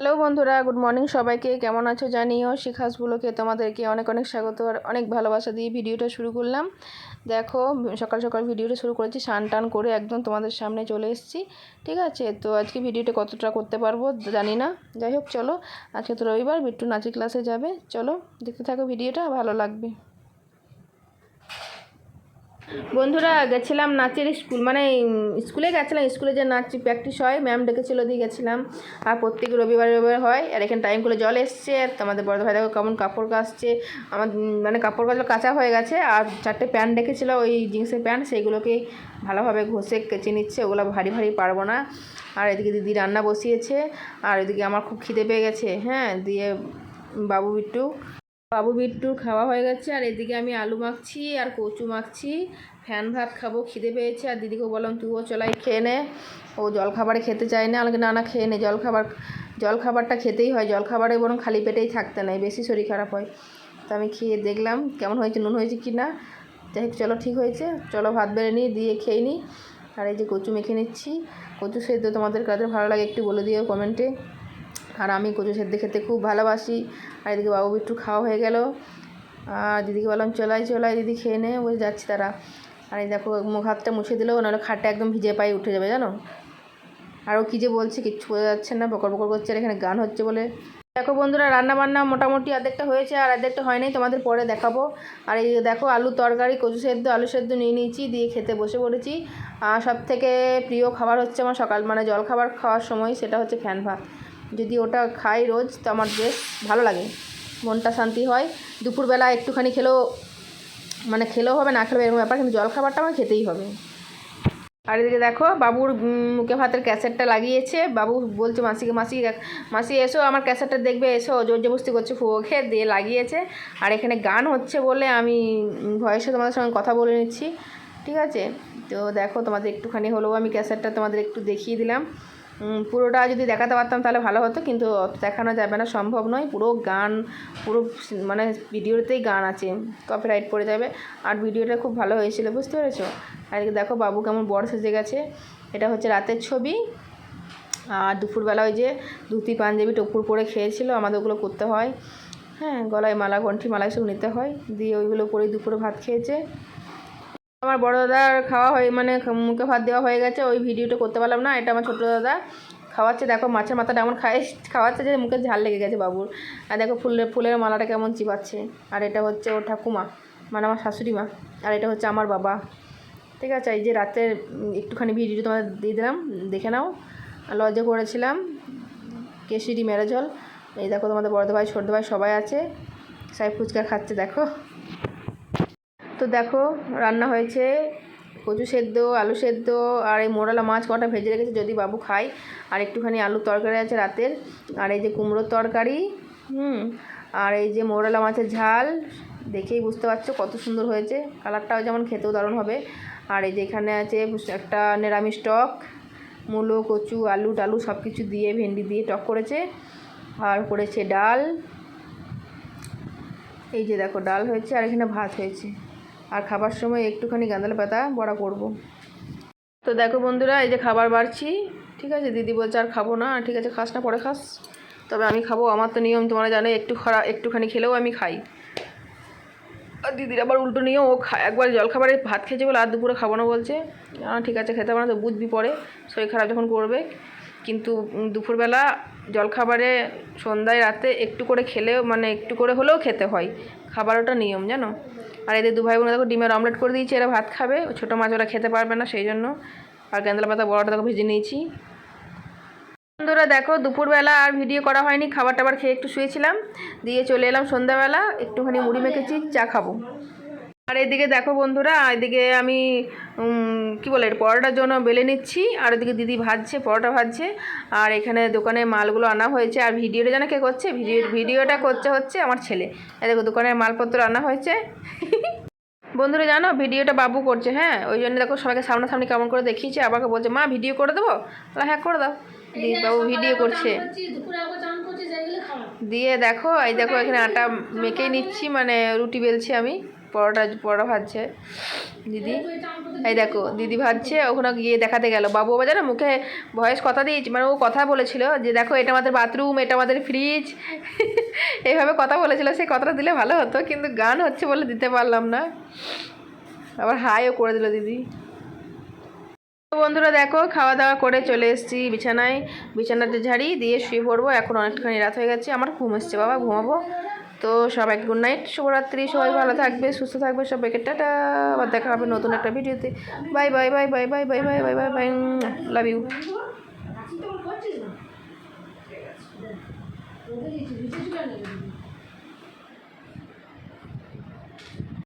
Hello বন্ধুরা, good morning সবাইকে। কেমন আছো জানিও শিখাসগুলোকে তোমাদেরকে অনেক অনেক স্বাগত আর অনেক ভালোবাসা দিয়ে ভিডিওটা শুরু করলাম। দেখো, সকাল সকাল ভিডিওটা শুরু করেছি, স্নান টান করে একদম তোমাদের সামনে চলে এসেছি, ঠিক আছে? তো আজকে ভিডিওটা কতটা করতে পারব জানি না। যাই হোক, চলো, আজকে তো রবিবার, বিট্টু নাচের ক্লাসে যাবে। চলো, দেখতে থাকো ভিডিওটা, ভালো লাগবে। বন্ধুরা, গেছিলাম নাচের স্কুল মানে স্কুলে গেছিলাম, স্কুলে যে নাচ প্র্যাকটিস হয় ম্যাম ডেকেছিল দিয়ে গেছিলাম। আর প্রত্যেক রবিবার রবিবার হয়, আর এখানে টাইম করে জল এসছে, আর তোমাদের বড় ভাই দেখো কেমন কাপড় কাচছে। আমার মানে কাপড় কাচলো কাঁচা হয়ে গেছে, আর চারটে প্যান্ট ডেকেছিল, ওই জিন্সের প্যান্ট সেইগুলোকে ভালোভাবে ঘষে কেচে নিচ্ছে, ওগুলো ভারী ভারী পারব না। আর এদিকে দিদি রান্না বসিয়েছে, আর এদিকে আমার খুব খিদে পেয়ে গেছে হ্যাঁ দিয়ে বাবু বিট্টু বাবু বিট্টু খাওয়া হয়ে গেছে, আর এদিকে আমি আলু মাখছি আর কচু মাখছি। ফ্যান ভাত খাব, খিদে পেয়েছে, আর দিদিকে বললাম, তুইও চলাই খেয়ে নে। ও জল খাবারে খেতে চায় না। আমাকে না না, খেয়ে নে। জল খাবার জল খাবারটা খেতেই হয় জল খাবারে বরং খালি পেটেই থাকতে নাই, বেশি শরীর খারাপ হয়। তো আমি খেয়ে দেখলাম, কেমন হয়েছে, নুন হয়েছে কি না? যাই চলো, ঠিক হয়েছে। চলো, ভাত বেড়ে নিই, দিয়ে খেয়ে নিই। আর এই যে কচু মেখে নিচ্ছি। কচু সেদ্ধ তোমাদের কাছে ভালো লাগে একটু বলে দিও কমেন্টে। আর আমি কচু সেদ্ধ খেতে খুব ভালোবাসি। আর এদিকে বাবু বিট্টু খাওয়া হয়ে গেল। আর দিদিকে বললাম, চলাই চলাই দিদি, খেয়ে নে। বলে যাচ্ছি তারা। আর এই দেখো, মুখ হাতটা মুছে দিলেও নাহলে খাটটা একদম ভিজে পায়ে উঠে যাবে, জানো? আর ও কী যে বলছে কিচ্ছু বোঝা যাচ্ছে না, বকর বকর করছে, আর এখানে গান হচ্ছে বলে। দেখো বন্ধুরা রান্না বান্না মোটামুটি অর্ধেকটা হয়েছে, আর অর্ধেকটা হয়নি তোমাদের পরে দেখাবো। আর এই দেখো, আলু তরকারি, কচু সেদ্ধ, আলু সেদ্ধ নিয়ে নিয়েছি, দিয়ে খেতে বসে পড়েছি। আর সব থেকে প্রিয় খাবার হচ্ছে আমার সকাল মানে জল খাবার খাওয়ার সময়, সেটা হচ্ছে ফ্যান ভাত। যদি ওটা খাই রোজ, তো আমার বেশ ভালো লাগে। মনটা শান্তি হয়। দুপুরবেলা একটুখানি খেলেও মানে খেলেও হবে, না খেলেও এরকম ব্যাপার, কিন্তু জল খাবারটা আমার খেতেই হবে। আর এদিকে দেখো, বাবুর মুখে ভাতের ক্যাসেটটা লাগিয়েছে। বাবু বলছে, মাসিকে, মাসি মাসি, এসো, আমার ক্যাসেটটা দেখবে, এসো, জোর জবস্তি করছে ফুয়োকে, দিয়ে লাগিয়েছে। আর এখানে গান হচ্ছে বলে আমি ভয়েসে তোমাদের সঙ্গে কথা বলে নিচ্ছি। ঠিক আছে? তো দেখো, তোমাদের একটুখানি হলেও আমি ক্যাসেটটা তোমাদের একটু দেখিয়ে দিলাম। পুরোটা যদি দেখাতে পারতাম তাহলে ভালো হতো, কিন্তু দেখানো যাবে না, সম্ভব নয়। পুরো গান, পুরো মানে ভিডিওতেই গান আছে কপিরাইট পড়ে যাবে। আর ভিডিওটা খুব ভালো হয়েছিল, বুঝতে পেরেছ? এদিকে দেখো বাবু কেমন বড় সেজে গেছে। এটা হচ্ছে রাতের ছবি। আর দুপুরবেলা ওই যে ধুতি, পাঞ্জাবি, টপুর পরে খেয়েছিল, আমাদের ওগুলো করতে হয়। হ্যাঁ গলায় মালা, গন্ঠি মালা সব নিতে হয়। দিয়ে ওইগুলো পরে দুপুরে ভাত খেয়েছে। আমার বড় দাদার খাওয়া হয়ে মানে মুখে ভাত দেওয়া হয়ে গেছে, ওই ভিডিওটা করতে পারলাম না, এটা আমার ছোটো দাদা খাওয়াচ্ছে, দেখো মাছের মাথাটা এমন খায়, খাওয়াচ্ছে যে মুখে ঝাল লেগে গেছে বাবুর। আর দেখো ফুলের ফুলের মালাটা কেমন চিপাচ্ছে আর এটা হচ্ছে ওর ঠাকুমা মানে আমার শাশুড়ি মা, আর এটা হচ্ছে আমার বাবা। ঠিক আছে, এই যে রাতের একটুখানি ভিডিও তোমাদের দিয়ে দিলাম, দেখে নাও। লজে করেছিলাম, কেশরি মেরাজল এই দেখো তোমাদের বড় ভাই, ছোট ভাই সবাই আছে, সাই ফুচকা খাচ্ছে, দেখো। তো দেখো, রান্না হয়েছে। কচু সেদ্ধ, আলু সেদ্ধ, আর এই মোড়ালা মাছ কটা ভেজে রেখেছে যদি বাবু খায়। আর একটুখানি আলুর তরকারি আছে রাতের। আর এই যে কুমড়োর তরকারি, হুম, আর এই যে মোড়ালা মাছের ঝাল, দেখেই বুঝতে পারছ কত সুন্দর হয়েছে। কালারটাও যেমন খেতেও দারুণ হবে। আর এই যে এখানে আছে একটা নিরামিষ টক, মূলো, কচু, আলু টালু সব কিছু দিয়ে, ভেন্ডি দিয়ে টক করেছে। আর করেছে ডাল। এই যে দেখো, ডাল হয়েছে আর এখানে ভাত হয়েছে। আর খাবার সময় একটুখানি গাঁদাল পাতা বড়া করব। তো দেখো বন্ধুরা, এই যে খাবার বাড়ছি, ঠিক আছে? দিদি বলছে আর খাব না, ঠিক আছে, খাস না, পরে খাস। তবে আমি খাব, আমার তো নিয়ম, তোমরা জানো, একটু খারা, একটুখানি খেলেও আমি খাই। আর দিদির আবার উল্টো নিয়েও ও খা, একবার জলখাবারে ভাত খেয়েছে বলে আর দুপুরে খাব না বলছে। ঠিক আছে, খেতে পারো তো, বুঝবি পরে, শরীর খারাপ যখন করবে। কিন্তু দুপুরবেলা জলখাবারে সন্ধ্যায় রাতে একটু করে খেলেও মানে একটু করে হলেও খেতে হয়। খাবার ওটা নিয়ম, জানো? আর এদের দু ভাই বোন দেখো ডিমের অমলেট করে দিয়েছি, এরা ভাত খাবে। ছোটো মাছ ওরা খেতে পারবে না সেই জন্য। আর গেঁদলা পাতা বড়টা দেখো ভেজে নিয়েছি। বন্ধুরা দেখো, দুপুরবেলা আর ভিডিও করা হয়নি খাবার টাবার খেয়ে একটু শুয়েছিলাম। দিয়ে চলে এলাম সন্ধ্যাবেলা, একটুখানি মুড়ি মেখেছি, চা খাব। আর এদিকে দেখো বন্ধুরা এদিকে আমি কি বলে পরোটার জন্য বেলে নিচ্ছি আর এদিকে দিদি ভাজছে পরোটা ভাজছে আর এখানে দোকানে মালগুলো আনা হয়েছে আর ভিডিওটা যেন কে করছে? ভিডিও ভিডিওটা করছে হচ্ছে আমার ছেলে। দেখো দোকানের মালপত্র আনা হয়েছে। বন্ধুরা জানো ভিডিওটা বাবু করছে হ্যাঁ? ওই জন্য দেখো সবাইকে সামনাসামনি কেমন করে দেখিয়েছে আবাকে বলছে মা ভিডিও করে দেবো? বলে হ্যাঁ করে দাও। দিয়ে বাবু ভিডিও করছে। দিয়ে দেখো এই দেখো এখানে আটা মেখে নিচ্ছি মানে রুটি বেলছি আমি। পরোটা পরোটা ভাজছে। দিদি, এই দেখো, দিদি ভাজছে, ওখানে গিয়ে দেখাতে গেল। বাবু বাবা জানো মুখে ভয়েস কথা দিয়েছে মানে ও কথা বলেছিল যে, দেখো, এটা আমাদের বাথরুম এটা আমাদের ফ্রিজ এইভাবে কথা বলেছিল সেই কথাটা দিলে ভালো হতো, কিন্তু গান হচ্ছে বলে দিতে পারলাম না। আবার হাইও করে দিল দিদি। বন্ধুরা দেখো খাওয়া দাওয়া করে চলে এসেছি বিছানায়। বিছানাতে ঝাড়ি দিয়ে শুয়ে পড়ব, এখন অনেকখানি রাত হয়ে গেছে, আমার ঘুম এসছে, বাবা, ঘুমাবো। তো সবাইকে গুড নাইট শুভরাত্রি সবাই ভালো থাকবে সুস্থ থাকবে সবাইকে টাটা আবার দেখা হবে নতুন একটা ভিডিওতে। Bye bye bye bye bye bye bye bye bye bye love you